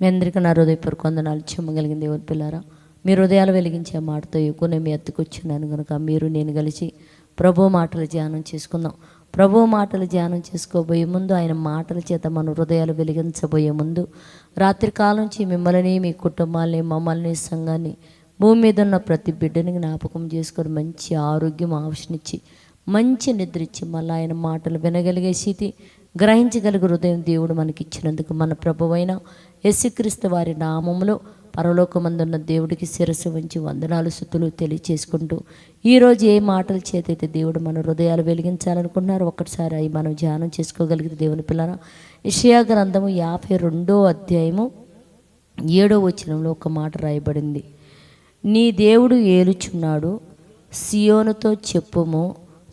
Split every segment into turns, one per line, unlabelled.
మీ అందరికీ నా హృదయపూర్వక వందనాలు చెమ్మగలిగిన దేవుని పిల్లారా మీ హృదయాలు వెలిగించే మాటతో ఎక్కువ నేను మీ ఎత్తుకొచ్చున్నాను కనుక మీరు నేను కలిసి ప్రభు మాటలు ధ్యానం చేసుకుందాం. ప్రభు మాటలు ధ్యానం చేసుకోబోయే ముందు ఆయన మాటల చేత మన హృదయాలు వెలిగించబోయే ముందు రాత్రి కాలం నుంచి మిమ్మల్ని మీ కుటుంబాల్ని మమ్మల్ని సంఘాన్ని భూమి మీద ఉన్న ప్రతి బిడ్డని జ్ఞాపకం చేసుకొని మంచి ఆరోగ్యం ఆవశనిచ్చి మంచి నిద్ర ఇచ్చి మళ్ళీ ఆయన మాటలు వినగలిగే స్థితి గ్రహించగలిగే హృదయం దేవుడు మనకి ఇచ్చినందుకు మన ప్రభువైన యేసుక్రీస్తు వారి నామములో పరలోకమందున్న దేవుడికి శిరస్సు వంచి వందనాలు స్థుతులు తెలియచేసుకుంటూ ఈరోజు ఏ మాటల చేతైతే దేవుడు మన హృదయాలు వెలిగించాలనుకుంటున్నారో ఒక్కసారి అవి మనం ధ్యానం చేసుకోగలిగితే దేవుని పిల్లల ఇషయా గ్రంథము యాభై రెండో అధ్యాయము ఏడో వచనంలో ఒక మాట రాయబడింది. నీ దేవుడు ఏలుచున్నాడు సియోనుతో చెప్పుము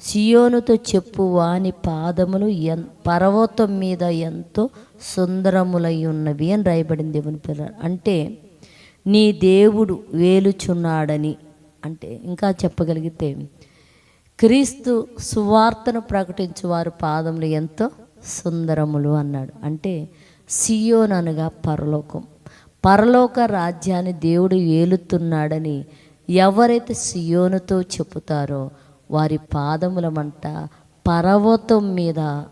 సియోనుతో చెప్పు వాని పాదములు ఎన్ పర్వతం మీద ఎంతో సుందరములై ఉన్నవి అని రాయబడింది దేవుని పిల్ల అంటే నీ దేవుడు వేలుచున్నాడని అంటే ఇంకా చెప్పగలిగితే క్రీస్తు సువార్తను ప్రకటించు వారి పాదములు ఎంతో సుందరములు అన్నాడు. అంటే సియోన్ అనగా పరలోకం. పరలోక రాజ్యాన్ని దేవుడు ఏలుతున్నాడని ఎవరైతే సియోనుతో చెబుతారో వారి పాదముల మంట పర్వతం మీద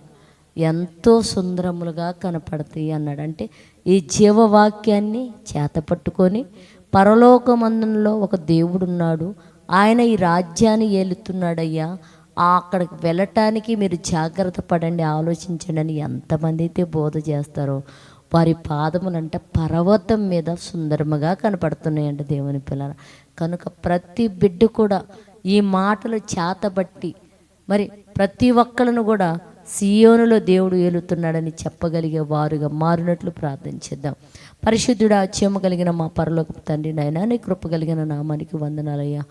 ఎంతో సుందరములుగా కనపడతాయి అన్నాడు. అంటే ఈ జీవవాక్యాన్ని చేతపట్టుకొని పరలోకమందంలో ఒక దేవుడు ఉన్నాడు ఆయన ఈ రాజ్యాన్ని ఏలుతున్నాడయ్యా. అక్కడికి వెళ్ళటానికి మీరు జాగ్రత్త పడండి ఆలోచించండి అని ఎంతమంది అయితే బోధ చేస్తారో వారి పాదములంట పర్వతం మీద సుందరముగా కనపడుతున్నాయంట దేవుని పిల్లల. కనుక ప్రతి బిడ్డ కూడా ఈ మాటలు చేతబట్టి మరి ప్రతి ఒక్కళ్ళను కూడా సియోనులో దేవుడు ఏలుతున్నాడని చెప్పగలిగే వారుగా మారినట్లు ప్రార్థించేద్దాం పరిశుద్ధుడు అత్యమ కలిగిన మా పరలోక తండ్రి నాయన నీ కృప కలిగిన నామానికి వందనాలయ్యా.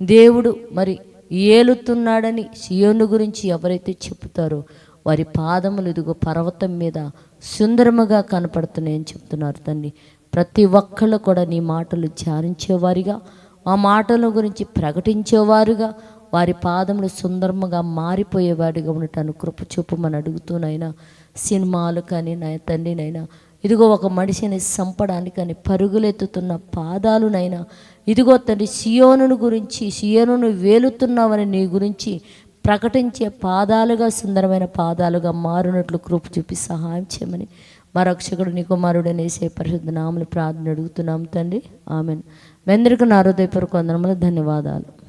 దేవుడు మరి ఏలుతున్నాడని సియోను గురించి ఎవరైతే చెప్తారో వారి పాదములు ఇదిగో పర్వతం మీద సుందరముగా కనపడుతున్నాయని చెప్తున్నారు తండ్రి ప్రతి ఒక్కళ్ళు కూడా నీ మాటలు ధ్యానించేవారిగా ఆ మాటల గురించి ప్రకటించేవారుగా వారి పాదములు సుందరముగా మారిపోయేవాడిగా ఉండటాను కృప చూపమని అడుగుతూనైనా సినిమాలు కానీ నా తండ్రినైనా ఇదిగో ఒక మనిషిని చంపడానికని పరుగులెత్తుతున్న పాదాలునైనా ఇదిగో తండ్రి సియోనును గురించి సియోనును వేలుతున్నావని నీ గురించి ప్రకటించే పాదాలుగా సుందరమైన పాదాలుగా మారినట్లు కృప చూపి సహాయం చేయమని మా రక్షకుడు నీ కుమారుడు అనేసే పరిశుద్ధ నామలు ప్రార్థన అడుగుతున్నాం తండ్రి. ఆమెను. వెందరికి నా హృదయపూర్వక వందనములు ధన్యవాదాలు.